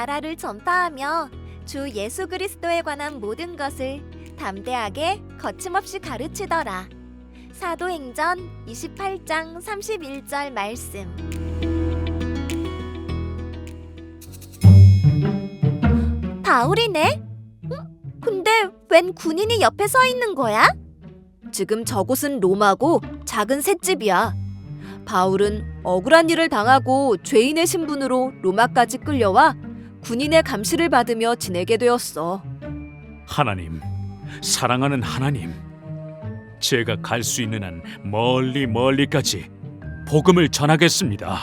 나라를 전파하며 주 예수 그리스도에 관한 모든 것을 담대하게 거침없이 가르치더라. 사도행전 28장 31절 말씀. 바울이네? 응? 근데 웬 군인이 옆에 서 있는 거야? 지금 저곳은 로마고 작은 셋집이야. 바울은 억울한 일을 당하고 죄인의 신분으로 로마까지 끌려와 군인의 감시를 받으며 지내게 되었어. 하나님, 사랑하는 하나님, 제가 갈 수 있는 한 멀리 멀리까지 복음을 전하겠습니다.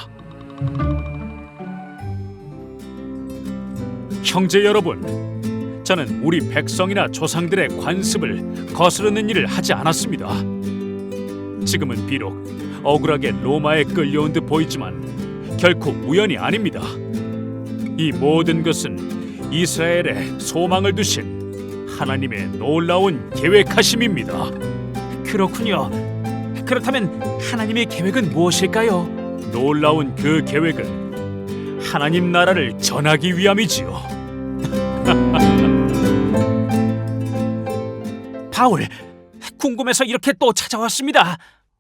형제 여러분, 저는 우리 백성이나 조상들의 관습을 거스르는 일을 하지 않았습니다. 지금은 비록 억울하게 로마에 끌려온 듯 보이지만 결코 우연이 아닙니다. 이 모든 것은 이스라엘에 소망을 두신 하나님의 놀라운 계획하심입니다. 그렇군요. 그렇다면 하나님의 계획은 무엇일까요? 놀라운 그 계획은 하나님 나라를 전하기 위함이지요. 바울, 궁금해서 이렇게 또 찾아왔습니다.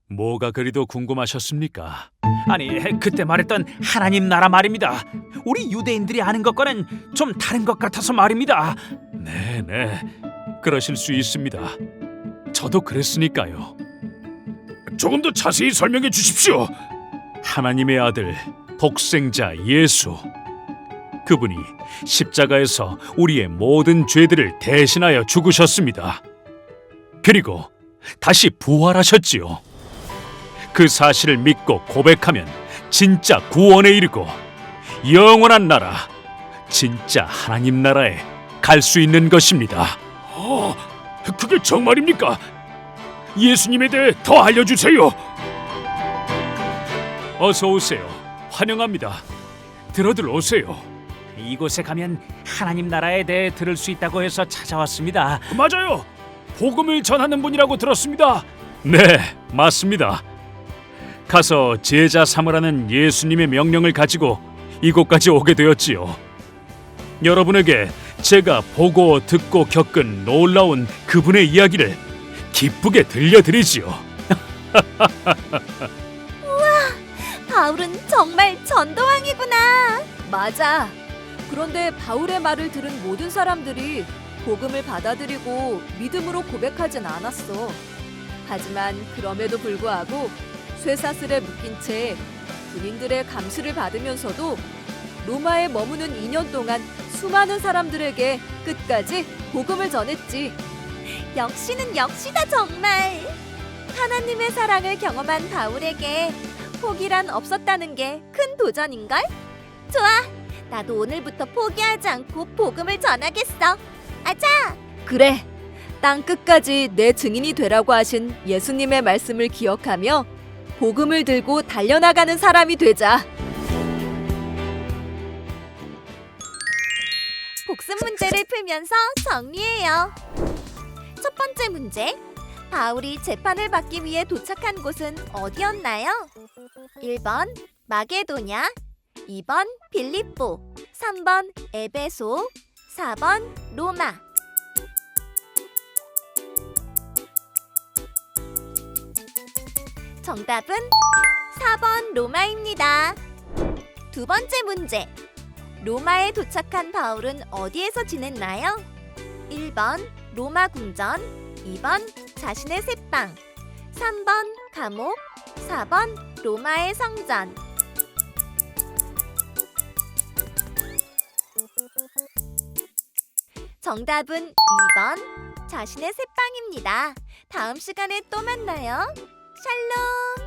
뭐가 그리도 궁금하셨습니까? 아니, 그때 말했던 하나님 나라 말입니다. 우리 유대인들이 아는 것과는 좀 다른 것 같아서 말입니다. 네, 네. 그러실 수 있습니다. 저도 그랬으니까요. 조금 더 자세히 설명해 주십시오. 하나님의 아들 독생자 예수. 그분이 십자가에서 우리의 모든 죄들을 대신하여 죽으셨습니다. 그리고 다시 부활하셨지요. 그 사실을 믿고 고백하면 진짜 구원에 이르고 영원한 나라, 진짜 하나님 나라에 갈 수 있는 것입니다. 어, 그게 정말입니까? 예수님에 대해 더 알려주세요. 어서 오세요. 환영합니다. 들어들 오세요. 이곳에 가면 하나님 나라에 대해 들을 수 있다고 해서 찾아왔습니다. 맞아요. 복음을 전하는 분이라고 들었습니다. 네, 맞습니다. 가서 제자 삼으라는 예수님의 명령을 가지고 이곳까지 오게 되었지요. 여러분에게 제가 보고 듣고 겪은 놀라운 그분의 이야기를 기쁘게 들려드리지요. 바울은 정말 전도왕이구나. 맞아. 그런데 바울의 말을 들은 모든 사람들이 복음을 받아들이고 믿음으로 고백하진 않았어. 하지만 그럼에도 불구하고 쇠사슬에 묶인 채 군인들의 감시를 받으면서도 로마에 머무는 2년 동안 수많은 사람들에게 끝까지 복음을 전했지. 역시는 역시다 정말. 하나님의 사랑을 경험한 바울에게 포기란 없었다는 게 큰 도전인걸? 좋아, 나도 오늘부터 포기하지 않고 복음을 전하겠어. 아자! 그래, 땅 끝까지 내 증인이 되라고 하신 예수님의 말씀을 기억하며 복음을 들고 달려나가는 사람이 되자. 복습 문제를 풀면서 정리해요. 첫 번째 문제. 바울이 재판을 받기 위해 도착한 곳은 어디였나요? 1번 마게도냐 2번 빌립보 3번 에베소 4번 로마 정답은 4번 로마입니다. 두 번째 문제. 로마에 도착한 바울은 어디에서 지냈나요? 1번 로마 궁전, 2번 자신의 새방, 3번 감옥, 4번 로마의 성전. 정답은 2번 자신의 새방입니다. 다음 시간에 또 만나요. 샬롬!